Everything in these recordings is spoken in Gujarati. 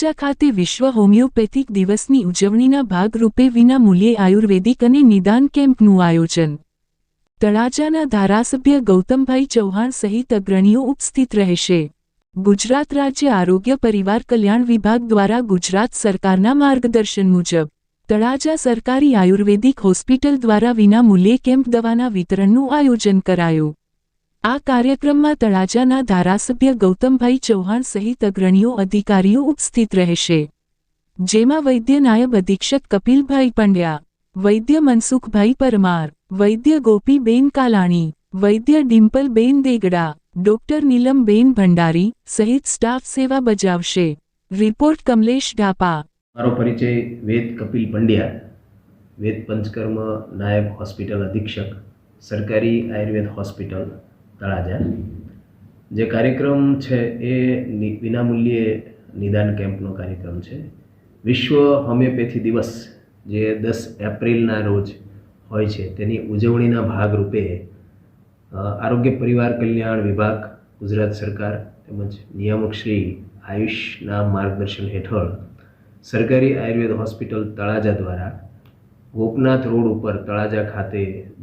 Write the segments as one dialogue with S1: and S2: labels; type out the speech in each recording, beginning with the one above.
S1: તળાજા ખાતે વિશ્વ હોમિયોપેથિક દિવસની ઉજવણીના ભાગરૂપે વિના મૂલ્યે આયુર્વેદિક અને નિદાન કેમ્પનું આયોજન. તળાજાના ધારાસભ્ય ગૌતમભાઈ ચૌહાણ સહિત અગ્રણીઓ ઉપસ્થિત રહેશે. ગુજરાત રાજ્ય આરોગ્ય પરિવાર કલ્યાણ વિભાગ દ્વારા ગુજરાત સરકારના માર્ગદર્શન મુજબ, તળાજા સરકારી આયુર્વેદિક હોસ્પિટલ દ્વારા વિના મૂલ્યે કેમ્પ દવાના વિતરણનું આયોજન કરાયું. આ કાર્યક્રમમાં તળાજાના ધારાસભ્ય ગૌતમભાઈ ચૌહાણ સહિત અગ્રણીઓ, અધિકારીઓ ઉપસ્થિત રહેશે. જેમાં વૈદ્ય નાયબ અધિક્ષક કપિલભાઈ પંડ્યા, વૈદ્ય મનસુખભાઈ પરમાર, વૈદ્ય ગોપીબેન કાલાણી, વૈદ્ય ડિમ્પલબેન દેગડા, ડોક્ટર નીલમબેન ભંડારી સહિત સ્ટાફ સેવા બજાવશે. રિપોર્ટ કમલેશ ઢાપા.
S2: મારો પરિચય વેદ કપિલ પંડ્યા, વેદ પંચકર્મ નાયબ હોસ્પિટલ અધિક્ષક, સરકારી આયુર્વેદ હોસ્પિટલ. તળાજા. જે કાર્યક્રમ છે એ વિનામૂલ્યે નિદાન કેમ્પનો કાર્યક્રમ છે. વિશ્વ હોમિયોપેથી દિવસ જે દસ એપ્રિલના રોજ હોય છે, તેની ઉજવણીના ભાગરૂપે આરોગ્ય પરિવાર કલ્યાણ વિભાગ, ગુજરાત સરકાર તેમજ નિયામક શ્રી આયુષના માર્ગદર્શન હેઠળ સરકારી આયુર્વેદ હોસ્પિટલ તળાજા દ્વારા ગોપનાથ રોડ ઉપર તળાજા ખાતે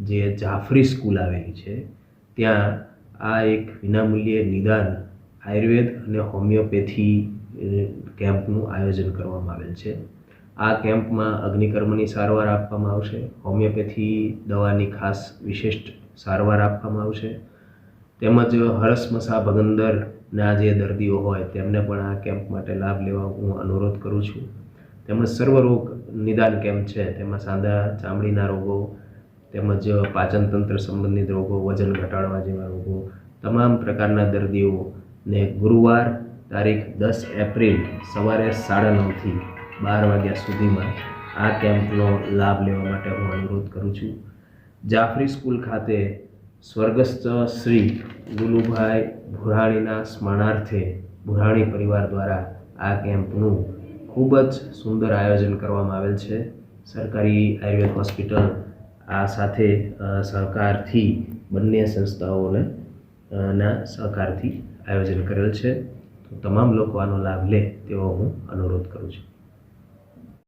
S2: જે જાફરી સ્કૂલ આવેલી છે ત્યાં આ એક વિનામૂલ્યે નિદાન, આયુર્વેદ અને હોમિયોપેથી કેમ્પનું આયોજન કરવામાં આવેલ છે. આ કેમ્પમાં અગ્નિકર્મની સારવાર આપવામાં આવશે, હોમિયોપેથી દવાની ખાસ વિશિષ્ટ સારવાર આપવામાં આવશે. તેમજ હરસમસા ભગંદરના જે દર્દીઓ હોય, તેમને પણ આ કેમ્પ માટે લાભ લેવા હું અનુરોધ કરું છું. તેમજ સર્વરોગ નિદાન કેમ્પ છે, તેમાં સાંધા, ચામડીના રોગો તેમજ પાચનતંત્ર સંબંધિત રોગો, વજન ઘટાડવા જેવા રોગો, તમામ પ્રકારના દર્દીઓને ગુરુવાર તારીખ દસ એપ્રિલ સવારે સાડા નવથી બાર વાગ્યા સુધીમાં આ કેમ્પનો લાભ લેવા માટે હું અનુરોધ કરું છું. જાફરી સ્કૂલ ખાતે સ્વર્ગસ્થ શ્રી ગુલુભાઈ ભુરાણીના સ્મરણાર્થે ભુરાણી પરિવાર દ્વારા આ કેમ્પનું ખૂબ જ સુંદર આયોજન કરવામાં આવેલ છે. સરકારી આયુર્વેદ હોસ્પિટલ આ સાથે સહકારથી બંને સંસ્થાઓને ના સહકારથી આયોજન કરેલ છે. તો તમામ લોકો આનો લાભ લે તેવો હું અનુરોધ કરું છું.